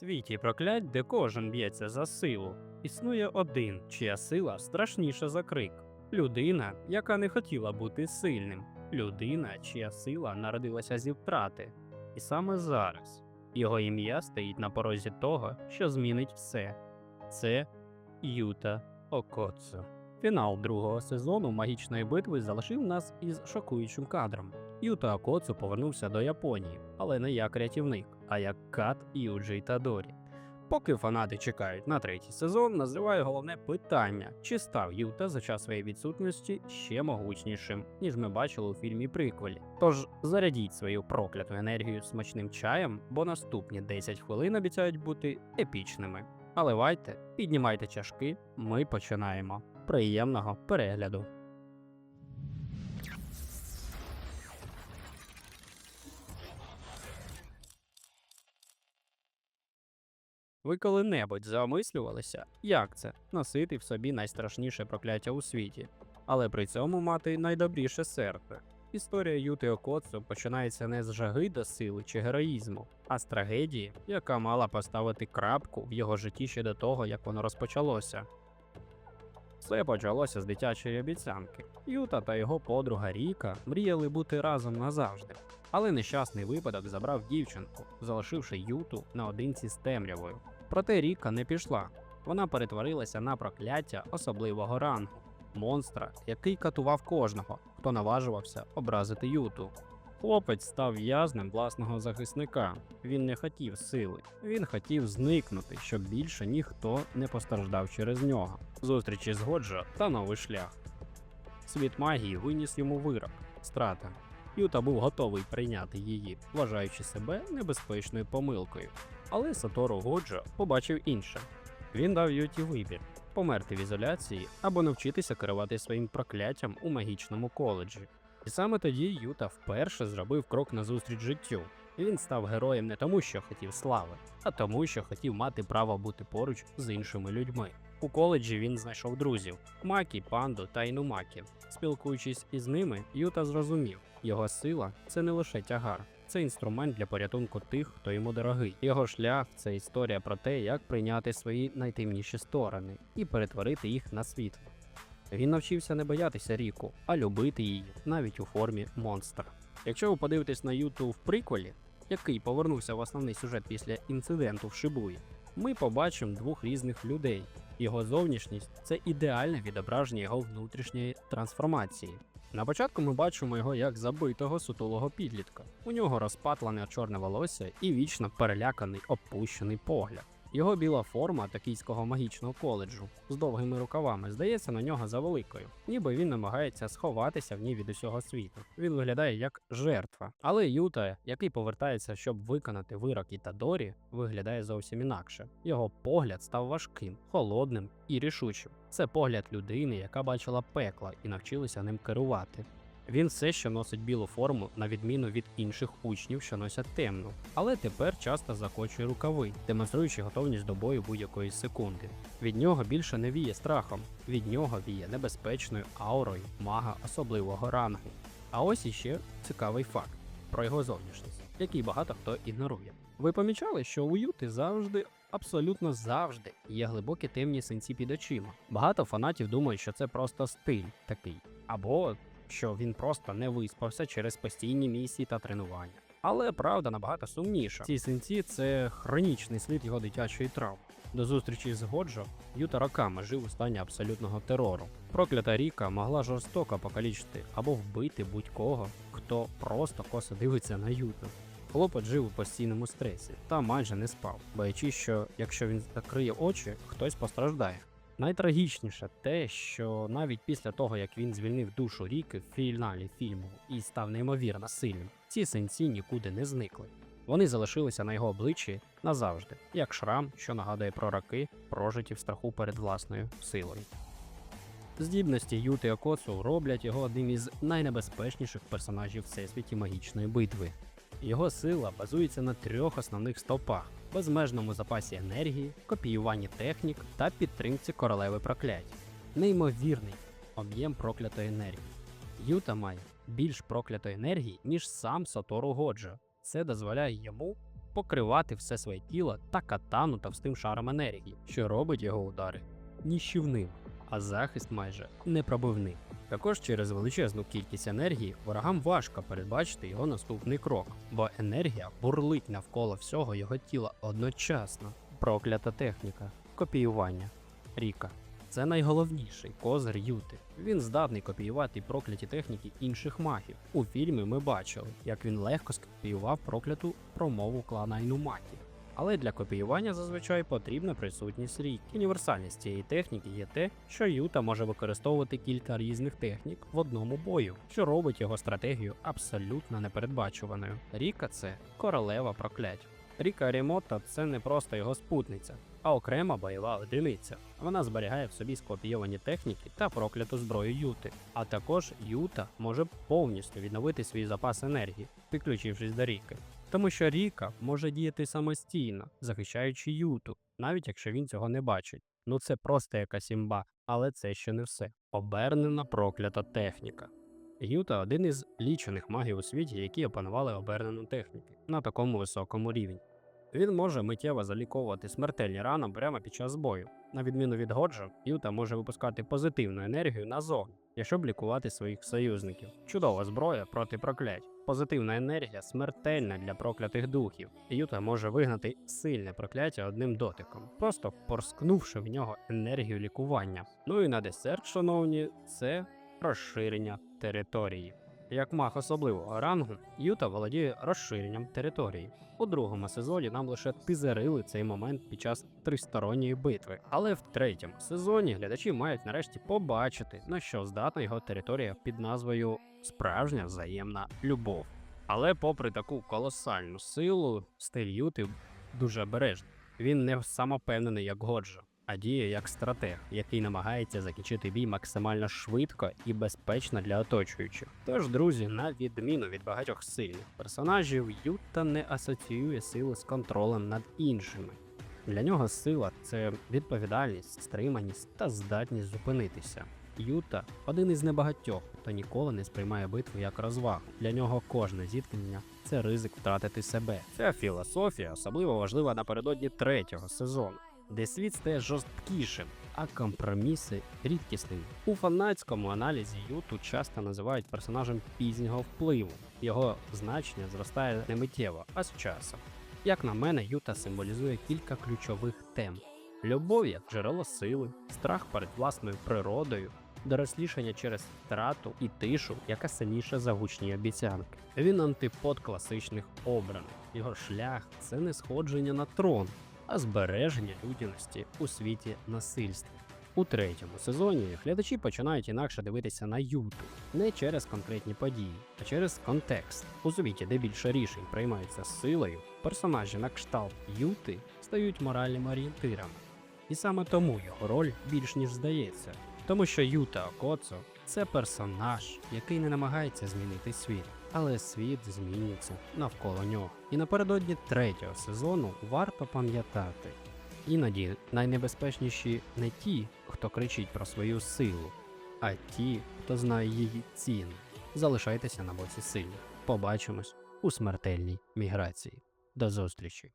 світі проклять, де кожен б'ється за силу, існує один, чия сила страшніша за крик. Людина, яка не хотіла бути сильним, людина, чия сила народилася зі втрати. І саме зараз його ім'я стоїть на порозі того, що змінить все. Це Юта Окоцу. Фінал другого сезону магічної битви залишив нас із шокуючим кадром. Юта Окоцу повернувся до Японії, але не як рятівник, а як кат Юджі Ітадорі. Поки фанати чекають на третій сезон, називаю головне питання: чи став Юта за час своєї відсутності ще могутнішим, ніж ми бачили у фільмі Приквелі. Тож зарядіть свою прокляту енергію смачним чаєм, бо наступні 10 хвилин обіцяють бути епічними. Наливайте, піднімайте чашки, ми починаємо. Приємного перегляду! Ви коли-небудь замислювалися, як це носити в собі найстрашніше прокляття у світі, але при цьому мати найдобріше серце. Історія Юти Окоцу починається не з жаги до сили чи героїзму, а з трагедії, яка мала поставити крапку в його житті ще до того, як воно розпочалося. Все почалося з дитячої обіцянки. Юта та його подруга Ріка мріяли бути разом назавжди. Але нещасний випадок забрав дівчинку, залишивши Юту наодинці з темрявою. Проте Ріка не пішла. Вона перетворилася на прокляття особливого рангу монстра, який катував кожного, хто наважувався образити Юту. Хлопець став в'язнем власного захисника. Він не хотів сили, він хотів зникнути, щоб більше ніхто не постраждав через нього. Зустрічі з Годжо та новий шлях. Світ магії виніс йому вирок страта. Юта був готовий прийняти її, вважаючи себе небезпечною помилкою. Але Сатору Годжо побачив інше. Він дав Юті вибір померти в ізоляції або навчитися керувати своїм прокляттям у магічному коледжі. І саме тоді Юта вперше зробив крок назустріч життю. Він став героєм не тому, що хотів слави, а тому, що хотів мати право бути поруч з іншими людьми. У коледжі він знайшов друзів Макі, Панду та Інумакі. Спілкуючись із ними, Юта зрозумів, його сила це не лише тягар, це інструмент для порятунку тих, хто йому дорогий. Його шлях це історія про те, як прийняти свої найтемніші сторони і перетворити їх на світло. Він навчився не боятися ріку, а любити її навіть у формі монстра. Якщо ви подивитесь на Юту в приквелі, який повернувся в основний сюжет після інциденту в Шибуї, ми побачимо двох різних людей. Його зовнішність це ідеальне відображення його внутрішньої трансформації. На початку ми бачимо його як забитого сутулого підлітка. У нього розпатлене чорне волосся і вічно переляканий опущений погляд. Його біла форма токійського магічного коледжу з довгими рукавами здається на нього завеликою, ніби він намагається сховатися в ній від усього світу. Він виглядає як жертва. Але Юта, який повертається, щоб виконати вирок Ітадорі, виглядає зовсім інакше. Його погляд став важким, холодним і рішучим. Це погляд людини, яка бачила пекла і навчилася ним керувати. Він все ще носить білу форму, на відміну від інших учнів, що носять темну, але тепер часто закочує рукави, демонструючи готовність до бою будь-якої секунди. Від нього більше не віє страхом, від нього віє небезпечною аурою мага особливого рангу. А ось іще цікавий факт про його зовнішність, який багато хто ігнорує. Ви помічали, що у Юти завжди. Абсолютно завжди є глибокі темні синці під очима. Багато фанатів думають, що це просто стиль такий, або що він просто не виспався через постійні місії та тренування. Але правда набагато сумніша. Ці синці це хронічний слід його дитячої травми. До зустрічі з Годжо Юта роками жив у стані абсолютного терору. Проклята ріка могла жорстоко покалічити або вбити будь-кого, хто просто косо дивиться на Юту. Хлопець жив у постійному стресі та майже не спав, боячись, що якщо він закриє очі, хтось постраждає. Найтрагічніше те, що навіть після того, як він звільнив душу ріки в фіналі фільму і став неймовірно сильним, ці синці нікуди не зникли. Вони залишилися на його обличчі назавжди, як шрам, що нагадує про роки, прожиті в страху перед власною силою. Здібності Юти Окоцу роблять його одним із найнебезпечніших персонажів всесвіті магічної битви. Його сила базується на трьох основних стовпах: безмежному запасі енергії, копіюванні технік та підтримці королеви проклять. Неймовірний об'єм проклятої енергії. Юта має більш проклятої енергії, ніж сам Сатору Годжо. Це дозволяє йому покривати все своє тіло та катану товстим шаром енергії, що робить його удари ніщівним, а захист майже непробивним. Також через величезну кількість енергії ворогам важко передбачити його наступний крок, бо енергія бурлить навколо всього його тіла одночасно. Проклята техніка, копіювання, ріка. Це найголовніший козир Юти. Він здатний копіювати прокляті техніки інших магів. У фільмі ми бачили, як він легко скопіював прокляту промову клана Інумакі. Але для копіювання зазвичай потрібна присутність рік. Універсальність цієї техніки є те, що Юта може використовувати кілька різних технік в одному бою, що робить його стратегію абсолютно непередбачуваною. Ріка це королева проклять. Ріка Рімота це не просто його спутниця, а окрема бойова одиниця. Вона зберігає в собі скопійовані техніки та прокляту зброю Юти. А також Юта може повністю відновити свій запас енергії, підключившись до Ріки. Тому що Ріка може діяти самостійно, захищаючи Юту, навіть якщо він цього не бачить. Ну це просто якась імба, але це ще не все. Обернена проклята техніка. Юта один із лічених магів у світі, які опанували обернену техніку на такому високому рівні. Він може миттєво заліковувати смертельні рани прямо під час бою. На відміну від Годжа, Юта може випускати позитивну енергію назовні, щоб лікувати своїх союзників. Чудова зброя проти проклять. Позитивна енергія смертельна для проклятих духів. Юта може вигнати сильне прокляття одним дотиком, просто порскнувши в нього енергію лікування. Ну і на десерт, шановні, це розширення території. Як маг особливого рангу, Юта володіє розширенням території. У другому сезоні нам лише тизерили цей момент під час тристоронньої битви. Але в третьому сезоні глядачі мають нарешті побачити, на що здатна його територія під назвою Справжня взаємна любов. Але попри таку колосальну силу, стиль Юти дуже обережний. Він не самопевнений, як Годжа, а діє як стратег, який намагається закінчити бій максимально швидко і безпечно для оточуючих. Тож, друзі, на відміну від багатьох сильних персонажів, Юта не асоціює силу з контролем над іншими. Для нього сила це відповідальність, стриманість та здатність зупинитися. Юта один із небагатьох, хто ніколи не сприймає битву як розвагу. Для нього кожне зіткнення це ризик втратити себе. Ця філософія особливо важлива напередодні третього сезону, де світ стає жорсткішим, а компроміси рідкісними. У фанатському аналізі Юту часто називають персонажем пізнього впливу. Його значення зростає не миттєво, а з часом. Як на мене, Юта символізує кілька ключових тем: любов як джерело сили, страх перед власною природою, дорослішання через втрату і тишу, яка сильніша за гучні обіцянки. Він антипод класичних обраних. Його шлях це не сходження на трон, а збереження людяності у світі насильства. У третьому сезоні глядачі починають інакше дивитися на Юту не через конкретні події, а через контекст. У світі, де більше рішень приймаються силою, персонажі на кшталт Юти стають моральними орієнтирами. І саме тому його роль більш ніж здається, тому що Юта Окоцо це персонаж, який не намагається змінити світ, але світ змінюється навколо нього. І напередодні третього сезону варто пам'ятати. Іноді найнебезпечніші не ті, хто кричить про свою силу, а ті, хто знає її ціну. Залишайтеся на боці сильних. Побачимось у смертельній міграції. До зустрічі!